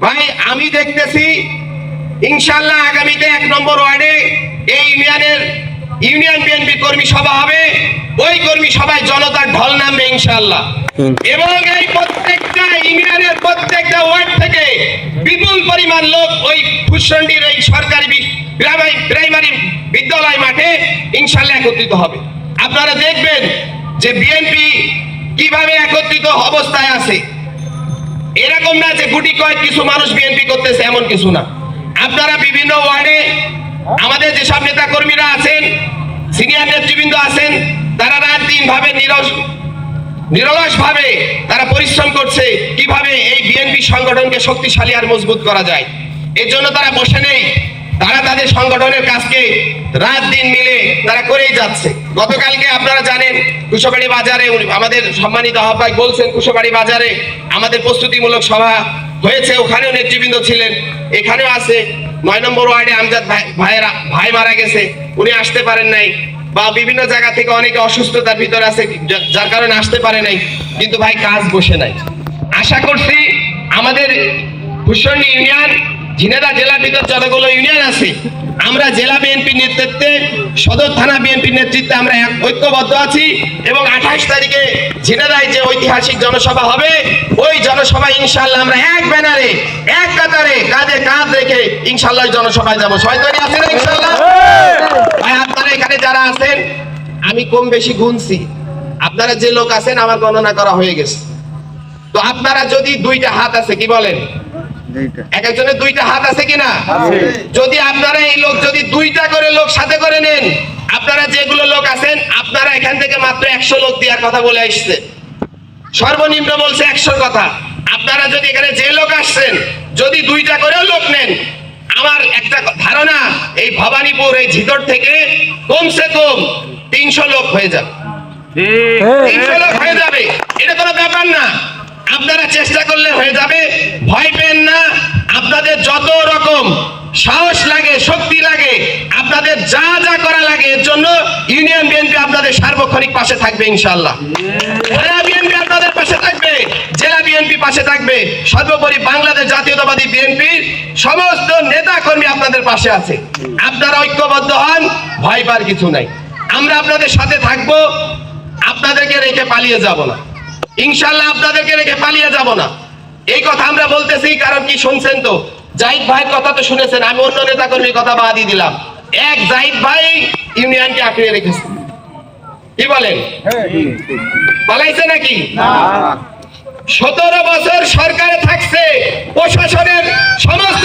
ভাই আমি দেখতেছি ইনশাল্লাহ আগামীতে এক নম্বর ওয়ার্ডে এই ইউনিয়নের ইউনিয়ন বিএনপি কর্মী সভা হবে। ওই কর্মী সভায় জনতার ঢল নামবে ইনশাল্লাহ এবং এই প্রত্যেকটা ইউনিয়নের প্রত্যেকটা ওয়ার্ড থেকে বিপুল পরিমাণ লোক ওই ফুসন্ডির এই সরকারি গ্রামাই- প্রাইমারি বিদ্যালয় মাঠে ইনশাল্লাহ একত্রিত হবে। আপনারা দেখবেন যে বিএনপি কীভাবে একত্রিত অবস্থায় আছে। এরকম না যে গুটি কয়েক কিছু মানুষ বিএনপি করতেছে, এমন কিছু না। আপনারা বিভিন্ন ওয়ার্ডে আমাদের যেসব নেতা কর্মীরা আছেন, সিনিয়র নেতৃবৃন্দ আছেন, তারা রাত দিন ভাবে নিরস নিরলস ভাবে তারা পরিশ্রম করছে কীভাবে এই বিএনপি সংগঠনকে শক্তিশালী আর মজবুত করা যায়। এর জন্য তারা বসে নেই। তারা তাদের সংগঠনের কাজকে রাত দিন মিলে তারা করেই যাচ্ছে। গতকালকে আপনারা জানেন, কুশবাড়ি বাজারে আমাদের সম্মানিত আহ্বায়ক বলছেন, কুশবাড়ি বাজারে আমাদের প্রস্তুতিমূলক সভা হয়েছে, ওখানেও নেতৃবৃন্দ ছিলেন, এখানেও আছে। নয় নম্বর ওয়ার্ডে আমজাদ ভাই, ভাইয়েরা, ভাই মারা গেছে, উনি আসতে পারেন নাই, বা বিভিন্ন জায়গা থেকে অনেকে অসুস্থতার ভিতরে আছে যার কারণে আসতে পারে নাই, কিন্তু ভাই কাজ বসে নাই। আশা করছি আমাদের ভূষণী ইউনিয়ন ঝিনাইদহ জেলা ভিতর যতগুলো ইউনিয়ন আছে। আমরা জেলা বিএনপি নেতৃত্বে, সদর থানা বিএনপির নেতৃত্বে আমরা ঐক্যবদ্ধ আছি এবং আঠাশ তারিখে ঝিনাইদহে যে ঐতিহাসিক জনসভা হবে, ওই জনসভায় ইনশাল্লাহ আমরা এক ব্যানারে, এক কাতারে কাঁধে কাঁধ রেখে ইনশাল্লাহ জনসভায় যাব। সবাই তৈরি আছেন ইনশাল্লাহ আপনারা এখানে যারা আছেন, আমি কম বেশি গুনছি। আপনারা যে লোক আছেন, আমার গণনা করা হয়ে গেছে। তো আপনারা যদি দুইটা হাত আছে, কি বলেন? এক একজনের দুইটা হাত আছে কিনা? যদি আপনারা এই লোক যদি দুইটা করে লোক সাথে করে নেন আপনারা যেগুলো লোক আছেন আপনারা এখান থেকে মাত্র একশো লোক দেওয়ার কথা বলে আসছে। সর্বনিম্ন বলছে একশো কথা। আপনারা যদি এখানে যে লোক আসছেন যদি দুইটা করেও লোক নেন আমার একটা ধারণা এই ভবানীপুর এই ঝিতর থেকে কমসে কম তিনশো লোক হয়ে যাবে। তিনশো লোক হয়ে যাবে এটা কোনো ব্যাপার না আপনারা চেষ্টা করলে হয়ে যাবে ভয় পেন না আপনাদের যত রকম সাহস লাগে, শক্তি লাগে, আপনাদের যা যা করা লাগে, এর জন্য ইউনিয়ন বিএনপি আপনাদের সার্বক্ষণিক পাশে থাকবে ইনশাল্লাহ বিএনপি আপনাদের পাশে থাকবে, জেলা বিএনপি পাশে থাকবে, সর্বোপরি বাংলাদেশ জাতীয়তাবাদী বিএনপির সমস্ত নেতা কর্মী আপনাদের পাশে আছে। আপনারা ঐক্যবদ্ধ হন, ভয় পার কিছু নাই। আমরা আপনাদের সাথে থাকব, আপনাদেরকে রেখে পালিয়ে যাব না। ইনশাল্লাহ আপনাদেরকে রেখে পালিয়ে যাব না। এই কথা আমরা বলতেছি কারণ কি শুনছেন তো? জাহিদ ভাইয়ের কথা তো শুনেছেন আমি অন্য নেতা কর্মীর কথা বাদই দিলাম। এক জাহিদ ভাই ইউনিয়নকে আঁকড়ে রেখেছে। কি বলেন? পালাইছে নাকি? সতেরো বছর সরকারে থাকছে প্রশাসনের সমস্ত